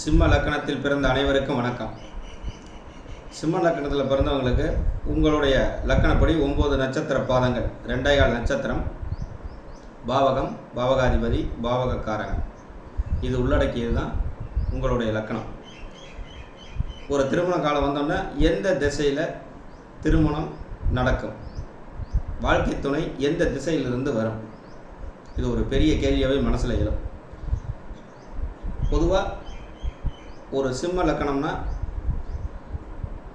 சிம்ம லக்கணத்தில் பிறந்த அனைவருக்கும் வணக்கம். சிம்ம லக்கணத்தில் பிறந்தவங்களுக்கு உங்களுடைய லக்கணப்படி ஒம்பது நட்சத்திர பாதங்கள் ரெண்டைகால் நட்சத்திரம் பாவகம் பாவகாதிபதி பாவகக்காரகன் இது உள்ளடக்கியது தான் உங்களுடைய லக்கணம். ஒரு திருமண காலம் வந்தோன்னா எந்த திசையில் திருமணம் நடக்கும்? வாழ்க்கை துணை எந்த திசையிலிருந்து வரும்? இது ஒரு பெரிய கேள்வியாகவே மனசில் எழும். பொதுவாக ஒரு சிம்ம லக்கணம்னா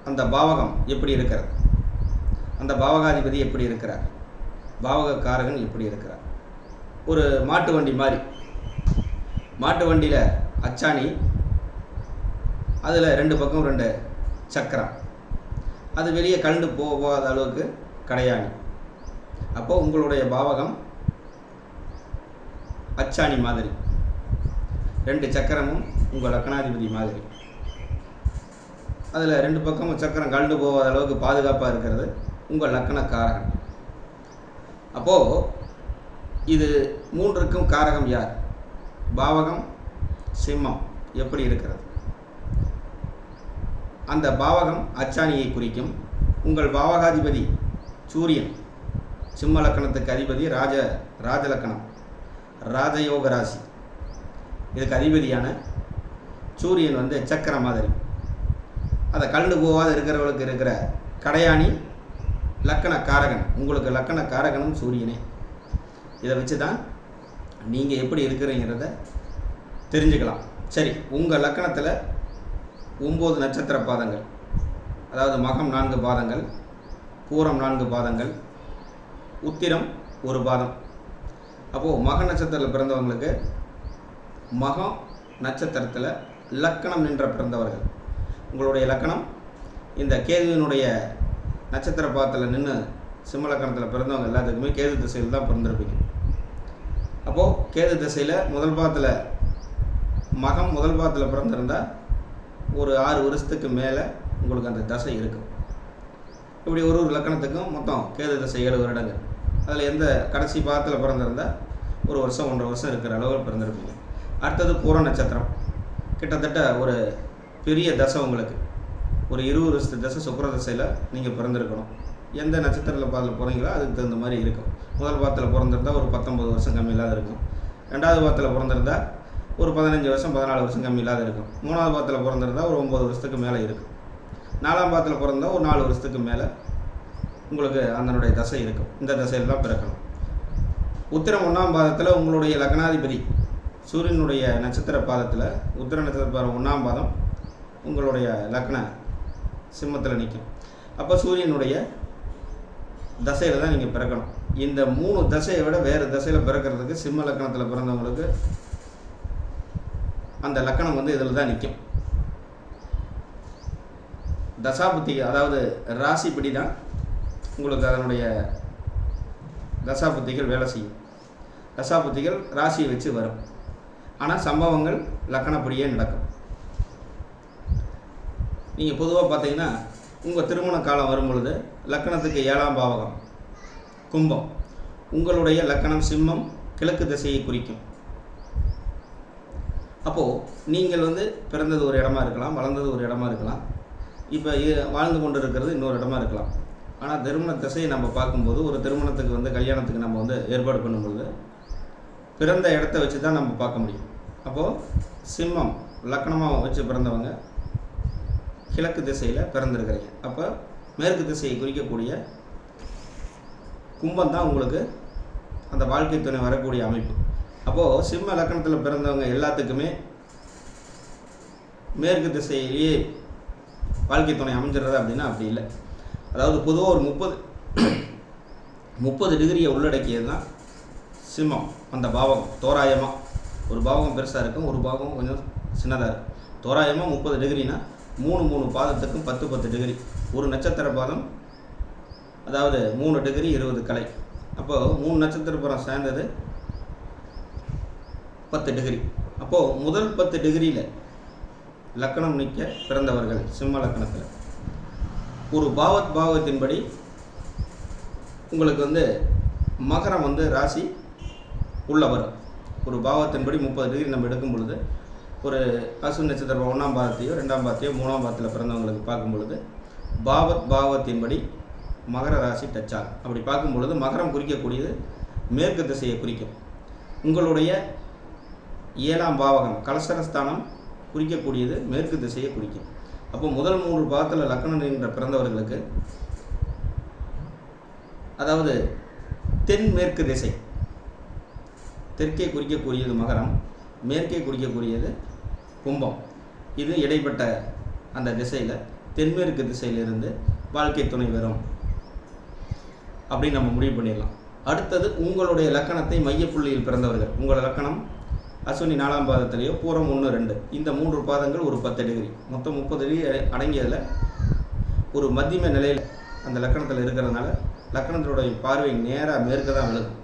அந்த பாவகம் எப்படி இருக்கிறது? அந்த பாவகாதிபதி எப்படி இருக்கிறார்? பாவகக்காரகன் எப்படி இருக்கிறார்? ஒரு மாட்டு வண்டி மாதிரி. மாட்டு வண்டியில் அச்சாணி அதில் ரெண்டு பக்கம் ரெண்டு சக்கரம். அது வெளியே கலந்து போகாத அளவுக்கு கடையாணி. அப்போ உங்களுடைய பாவகம் அச்சாணி மாதிரி. ரெண்டு சக்கரமும் உங்கள் லக்கணாதிபதி மாதிரி. அதில் ரெண்டு பக்கமும் சக்கரம் கலந்து போகாத அளவுக்கு பாதுகாப்பாக இருக்கிறது உங்கள் லக்கணக்காரகன். அப்போது இது மூன்றுக்கும் காரகம் யார்? பாவகம் சிம்மம். எப்படி இருக்கிறது? அந்த பாவகம் அச்சாணியை குறிக்கும். உங்கள் பாவகாதிபதி சூரியன். சிம்ம லக்கணத்துக்கு அதிபதி ராஜ ராஜலக்கணம் ராஜயோக ராசி இதுக்கு அதிபதியான சூரியன் வந்து சக்கர மாதிரி. அதை கலந்து போகாத இருக்கிறவங்களுக்கு இருக்கிற கடையாணி லக்கண காரகன் உங்களுக்கு லக்கண காரகனும் சூரியனே. இதை வச்சு தான் நீங்கள் எப்படி இருக்கிறீங்கிறத தெரிஞ்சுக்கலாம். சரி உங்கள் லக்கணத்தில் ஒம்பது நட்சத்திர பாதங்கள். அதாவது மகம் நான்கு பாதங்கள் பூரம் நான்கு பாதங்கள் உத்திரம் ஒரு பாதம். அப்போது மக நட்சத்திரத்தில் பிறந்தவங்களுக்கு மகம் நட்சத்திரத்தில் லக்கணம் நின்ற பிறந்தவர்கள். உங்களுடைய லக்கணம் இந்த கேதுவினுடைய நட்சத்திர பாதத்தில் நின்று சிம்மலக்கணத்தில் பிறந்தவங்க எல்லாத்துக்குமே கேது திசையில் தான் பிறந்திருப்பீங்க. அப்போது கேது திசையில் முதல் பாதத்தில் மகம் முதல் பாதத்தில் பிறந்திருந்தால் ஒரு ஆறு வருஷத்துக்கு மேலே உங்களுக்கு அந்த தசை இருக்கும். இப்படி ஒரு ஒரு லக்கணத்துக்கும் மொத்தம் கேது தசை ஏழு வருடங்கள். அதில் எந்த கடைசி பாதத்தில் பிறந்திருந்தால் ஒரு வருஷம் ஒன்றரை வருஷம் இருக்கிற அளவில் பிறந்திருப்பீங்க. அடுத்தது பூர நட்சத்திரம். கிட்டத்தட்ட ஒரு பெரிய தசை உங்களுக்கு. ஒரு இருபது வருஷத்து தசை சுக்கர தசையில் நீங்கள் பிறந்திருக்கணும். எந்த நட்சத்திரத்தில் பார்த்து பிறந்தீங்களோ அதுக்கு தகுந்த மாதிரி இருக்கும். முதல் பாதத்தில் பிறந்திருந்தால் ஒரு பத்தொம்பது வருஷம் கம்மி இல்லாத இருக்கும். ரெண்டாவது பாதத்தில் பிறந்திருந்தால் ஒரு பதினஞ்சு வருஷம் பதினாலு வருஷம் கம்மி இல்லாத இருக்கும். மூணாவது பாதத்தில் பிறந்திருந்தால் ஒரு ஒம்பது வருஷத்துக்கு மேலே இருக்கும். நாலாம் பாதத்தில் பிறந்தா ஒரு நாலு வருஷத்துக்கு மேலே உங்களுக்கு அதனுடைய தசை இருக்கும். இந்த தசையில் தான் பிறக்கணும். உத்திரம் ஒன்றாம் பாதத்தில் உங்களுடைய லக்னாதிபதி சூரியனுடைய நட்சத்திர பாதத்தில் உத்திர நட்சத்திர பாதம் ஒன்றாம் பாதம் உங்களுடைய லக்ன சிம்மத்தில் நிற்கும் அப்போ சூரியனுடைய தசையில் தான் நீங்கள் பிறக்கணும். இந்த மூணு தசையை விட வேறு தசையில் பிறக்கிறதுக்கு சிம்ம லக்கணத்தில் பிறந்தவங்களுக்கு அந்த லக்கணம் வந்து இதில் தான் நிற்கும் தசாபுத்தி அதாவது ராசிப்படி தான் உங்களுக்கு அதனுடைய தசாபுத்திகள் வேலை செய்யும். தசாபுத்திகள் ராசியை வச்சு வரும். ஆனால் சம்பவங்கள் லக்கணப்படியே நடக்கும். நீங்கள் பொதுவாக பார்த்தீங்கன்னா உங்கள் திருமண காலம் வரும் பொழுது லக்கணத்துக்கு ஏழாம் பாவகம் கும்பம். உங்களுடைய லக்கணம் சிம்மம் கிழக்கு திசையை குறிக்கும். அப்போது நீங்கள் வந்து பிறந்தது ஒரு இடமா இருக்கலாம் வளர்ந்தது ஒரு இடமா இருக்கலாம். இப்போ வாழ்ந்து கொண்டு இருக்கிறது இன்னொரு இடமா இருக்கலாம். ஆனால் திருமண திசையை நம்ம பார்க்கும்போது ஒரு திருமணத்துக்கு வந்து கல்யாணத்துக்கு நம்ம வந்து ஏற்பாடு பண்ணும்பொழுது பிறந்த இடத்த வச்சு தான் நம்ம பார்க்க முடியும். அப்போது சிம்மம் லக்கணமாக வச்சு பிறந்தவங்க கிழக்கு திசையில் பிறந்திருக்கிறீங்க. அப்போ மேற்கு திசையை குறிக்கக்கூடிய கும்பம் தான் உங்களுக்கு அந்த வாழ்க்கை துணை வரக்கூடிய அமைப்பு. அப்போது சிம்ம லக்கணத்தில் பிறந்தவங்க எல்லாத்துக்குமே மேற்கு திசையிலேயே வாழ்க்கை துணை அமைஞ்சிடுறது அப்படின்னா அப்படி இல்லை. அதாவது பொதுவாக ஒரு முப்பது முப்பது டிகிரியை உள்ளடக்கியது தான் சிம்மம் அந்த பாவகம் தோராயமாக ஒரு பாகம் பெருசாக இருக்கும் ஒரு பாகம் கொஞ்சம் சின்னதாக இருக்கும். தோராயமாக முப்பது டிகிரினா மூணு மூணு பாதத்துக்கும் பத்து பத்து டிகிரி. ஒரு நட்சத்திர பாதம் அதாவது மூணு டிகிரி இருபது கலை. அப்போது மூணு நட்சத்திர பாதம் சேர்ந்தது பத்து டிகிரி. அப்போது முதல் பத்து டிகிரியில் லக்கணம் நிற்க பிறந்தவர்கள் சிம்ம லக்கணத்தில். ஒரு பாவத் பாவத்தின்படி உங்களுக்கு வந்து மகரம் வந்து ராசி உள்ள வரும். ஒரு பாவத்தின்படி முப்பது டிகிரி நம்ம எடுக்கும் பொழுது ஒரு அசு நட்சத்திரம் ஒன்றாம் பாதத்தையோ ரெண்டாம் பாதத்தையோ மூணாம் பாதத்தில் பிறந்தவங்களுக்கு பார்க்கும் பொழுது பாவத் பாவத்தின்படி மகர ராசி டச் ஆகும் அப்படி பார்க்கும் பொழுது மகரம் குறிக்கக்கூடியது மேற்கு திசையை குறிக்கும். உங்களுடைய ஏழாம் பாவகம் கலசரஸ்தானம் குறிக்கக்கூடியது மேற்கு திசையை குறிக்கும். அப்போ முதல் மூன்று பாதத்தில் லக்னம் என்ற பிறந்தவர்களுக்கு அதாவது தென்மேற்கு திசை தெற்கே குறிக்கக்கூடியது மகரம் மேற்கே குறிக்கக்கூடியது கும்பம். இது இடைப்பட்ட அந்த திசையில் தென்மேற்கு திசையிலிருந்து வாழ்க்கை துணை வரும். அப்படின்னு நம்ம முடிவு பண்ணிடலாம். அடுத்தது உங்களுடைய லக்கணத்தை மையப்புள்ளியில் பிறந்தவர்கள். உங்கள் லக்கணம் அஸ்வினி நாலாம் பாதத்திலேயோ பூரம் ஒன்று ரெண்டு. இந்த மூன்று பாதங்கள் ஒரு பத்து டிகிரி மொத்தம் முப்பது டிகிரி அடங்கியதில் ஒரு மத்தியம நிலையில் அந்த லக்கணத்தில் இருக்கிறதுனால லக்கணத்தினுடைய பார்வை நேராக மேற்க தான் விழுகும்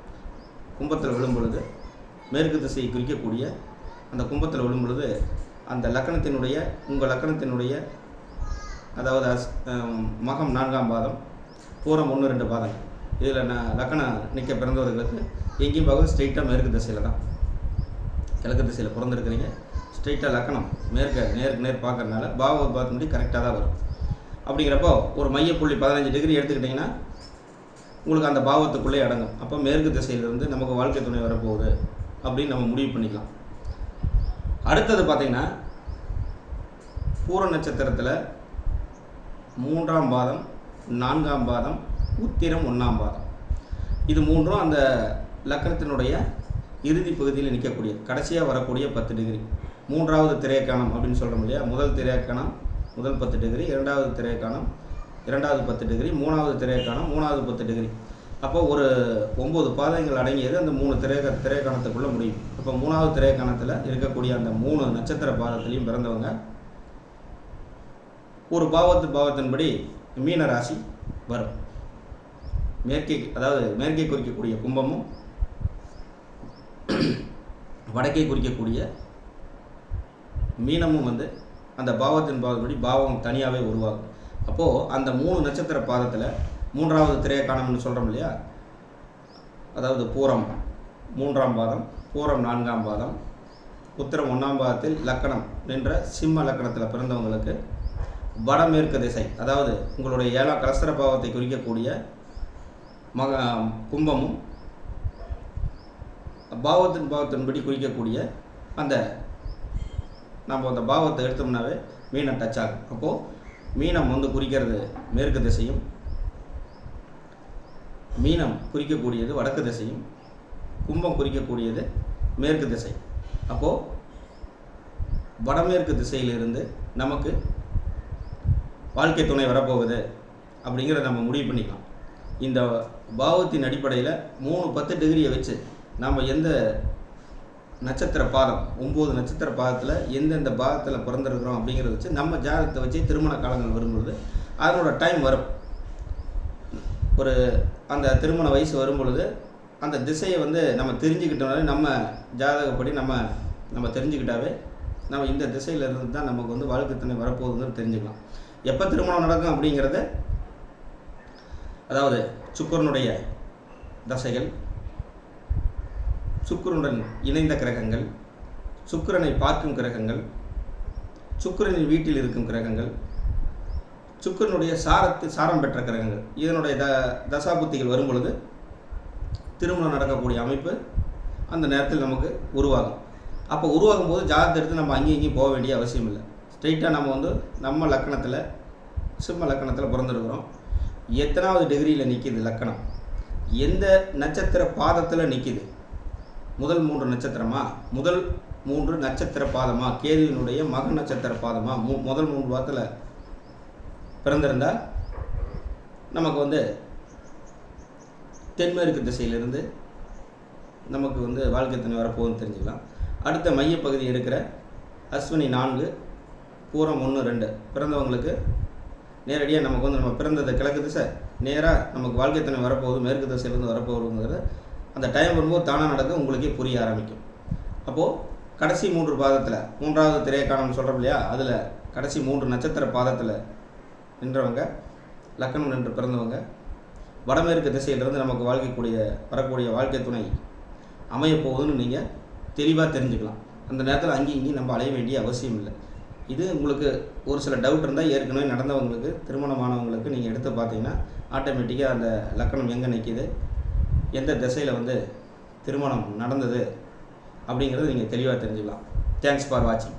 கும்பத்தில் விழும் பொழுது மேற்கு திசையை குறிக்கக்கூடிய அந்த கும்பத்தில் விழும் பொழுது அந்த லக்கணத்தினுடைய உங்கள் லக்கணத்தினுடைய அதாவது அஸ் மகம் நான்காம் பாதம் பூரம் ஒன்று ரெண்டு பாதங்கள் இதில் நான் லக்கணம் நிற்க பிறந்தவர்களுக்கு எங்கேயும் பார்க்க ஸ்ட்ரெயிட்டாக மேற்கு திசையில் தான். கிழக்கு திசையில் பிறந்திருக்கிறீங்க. ஸ்ட்ரெயிட்டாக லக்கணம் மேற்க நேருக்கு நேர் பார்க்கறதுனால பாவ பாத்தினுடைய கரெக்டாக தான் வரும். அப்படிங்கிறப்போ ஒரு மையப்புள்ளி பதினஞ்சு டிகிரி எடுத்துக்கிட்டிங்கன்னா உங்களுக்கு அந்த பாவத்துக்குள்ளே அடங்கும். அப்போ மேற்கு திசையிலிருந்து நமக்கு வாழ்க்கை துணை வரப்போகுது. அப்படின்னு நம்ம முடிவு பண்ணிக்கலாம். அடுத்தது பார்த்தீங்கன்னா பூர நட்சத்திரத்தில் மூன்றாம் பாதம் நான்காம் பாதம் உத்திரம் ஒன்றாம் பாதம். இது மூன்றும் அந்த லக்கணத்தினுடைய இறுதி பகுதியில் நிற்கக்கூடிய கடைசியாக வரக்கூடிய பத்து டிகிரி மூன்றாவது திரையக்கானம் அப்படின்னு சொல்கிறோம் இல்லையா? முதல் திரையக்கானம் முதல் பத்து டிகிரி இரண்டாவது திரையக்கானம் இரண்டாவது பத்து டிகிரி மூணாவது திரையக்கானம் மூணாவது பத்து டிகிரி அப்போ ஒரு ஒம்பது பாதங்கள் அடங்கியது அந்த மூணு திரைய திரைக்கணத்துக்குள்ளே முடியும். அப்போ மூணாவது திரைக்கணத்தில் இருக்கக்கூடிய அந்த மூணு நட்சத்திர பாதத்திலையும் பிறந்தவங்க ஒரு பாவத்து பாவத்தின்படி மீன ராசி வரும். மேற்கே அதாவது மேற்கே குறிக்கக்கூடிய கும்பமும் வடக்கே குறிக்கக்கூடிய மீனமும் வந்து அந்த பாவத்தின் பாவப்படி பாவம் தனியாகவே உருவாகும். அப்போது அந்த மூணு நட்சத்திர பாதத்தில் மூன்றாவது திரையக்கானம்னு சொல்கிறோம் இல்லையா? அதாவது பூரம். மூன்றாம் பாதம் பூரம் நான்காம் பாதம் உத்திரம் ஒன்றாம் பாதத்தில் லக்கணம் என்ற சிம்ம லக்கணத்தில் பிறந்தவங்களுக்கு வடமேற்கு திசை அதாவது உங்களுடைய ஏழாம் கலசர பாவத்தை குறிக்கக்கூடிய மக கும்பமும் பாவத்தின் பாவத்தின்படி குறிக்கக்கூடிய அந்த நம்ம அந்த பாவத்தை எடுத்தோம்னாவே மீனம் டச் ஆகும். அப்போது மீனம் வந்து குறிக்கிறது மேற்கு திசையும் மீனம் குறிக்கக்கூடியது வடக்கு திசையும் கும்பம் குறிக்கக்கூடியது மேற்கு திசை. அப்போது வடமேற்கு திசையிலிருந்து நமக்கு வாழ்க்கை துணை வரப்போகுது அப்படிங்கிறத நம்ம முடிவு பண்ணிக்கலாம். இந்த பாவத்தின் அடிப்படையில் மூணு பத்து டிகிரியை வச்சு நம்ம எந்த நட்சத்திர பாதம் ஒம்பது நட்சத்திர பாதத்தில் எந்தெந்த பாதத்தில் பிறந்திருக்கிறோம் அப்படிங்கிறத வச்சு நம்ம ஜாதகத்தை வச்சு திருமண காலங்கள் வரும்பொழுது அதனோட டைம் வரும். ஒரு அந்த திருமண வயசு வரும் பொழுது அந்த திசையை வந்து நம்ம தெரிஞ்சுக்கிட்டோம்னாலே நம்ம ஜாதகப்படி நம்ம நம்ம தெரிஞ்சுக்கிட்டாவே நம்ம இந்த திசையிலேருந்து தான் நமக்கு வந்து வாழ்க்கை துணை வரப்போகுதுன்னு தெரிஞ்சுக்கலாம். எப்போ திருமணம் நடக்கும் அப்படிங்கிறத? அதாவது சுக்கரனுடைய தசைகள் சுக்கிரனுடன் இணைந்த கிரகங்கள் சுக்கரனை பார்க்கும் கிரகங்கள் சுக்கரனின் வீட்டில் இருக்கும் கிரகங்கள் சுக்கரனுடைய சாரத்து சாரம் பெற்ற கிரகங்கள். இதனுடைய த தசாபுத்திகள் வரும் பொழுது திருமணம் நடக்கக்கூடிய அமைப்பு அந்த நேரத்தில் நமக்கு உருவாகும். அப்போ உருவாகும் போது ஜாதகத்தை எடுத்து நம்ம அங்கேயும் இங்கேயும் போக வேண்டிய அவசியம் இல்லை. ஸ்ட்ரெயிட்டாக நம்ம வந்து நம்ம லக்கணத்தில் சிம்ம லக்கணத்தில் பிறந்திருக்கிறோம். எத்தனாவது டிகிரியில் நிற்கிது லக்கணம்? எந்த நட்சத்திர பாதத்தில் நிற்கிது முதல் மூன்று நட்சத்திரமா? முதல் மூன்று நட்சத்திர பாதமா? கேதுவினுடைய மக நட்சத்திர பாதமா? மூ முதல் மூன்று வாரத்தில் பிறந்திருந்தால் நமக்கு வந்து தென்மேற்கு திசையிலிருந்து நமக்கு வந்து வாழ்க்கை தன்மை வரப்போகுதுன்னு தெரிஞ்சுக்கலாம். அடுத்த மையப்பகுதி இருக்கிற அஸ்வினி நான்கு பூரம் ஒன்று ரெண்டு. பிறந்தவங்களுக்கு நேரடியாக நமக்கு வந்து நம்ம பிறந்தது கிழக்கு திசை நேராக நமக்கு வாழ்க்கை தன்மை வரப்போகுது மேற்கு திசையிலேருந்து வரப்போகுதுங்கிறது அந்த டைம் வரும்போது தானாக நடக்க உங்களுக்கே புரிய ஆரம்பிக்கும். அப்போது கடைசி மூன்று பாதத்தில் மூன்றாவது திரையக்கானம் சொல்கிறோம் இல்லையா? அதில் கடைசி மூன்று நட்சத்திர பாதத்தில் நின்றவங்க லக்கணம் நின்று பிறந்தவங்க வடமேற்கு திசையிலிருந்து நமக்கு வாழ்க்கைக்கூடிய வரக்கூடிய வாழ்க்கை துணை அமையப்போகுதுன்னு நீங்கள் தெளிவாக தெரிஞ்சுக்கலாம். அந்த நேரத்தில் அங்கேயும் இங்கேயும் நம்ம அலைய வேண்டிய அவசியம் இல்லை. இது உங்களுக்கு ஒரு சில டவுட் இருந்தால் ஏற்கனவே நடந்தவங்களுக்கு திருமணமானவங்களுக்கு நீங்கள் எடுத்து பார்த்தீங்கன்னா ஆட்டோமேட்டிக்காக அந்த லக்கணம் எங்கே நிற்கிது எந்த திசையில் வந்து திருமணம் நடந்தது? அப்படிங்கிறது நீங்கள் தெளிவாக தெரிஞ்சுக்கலாம். தேங்க்ஸ் ஃபார் வாட்சிங்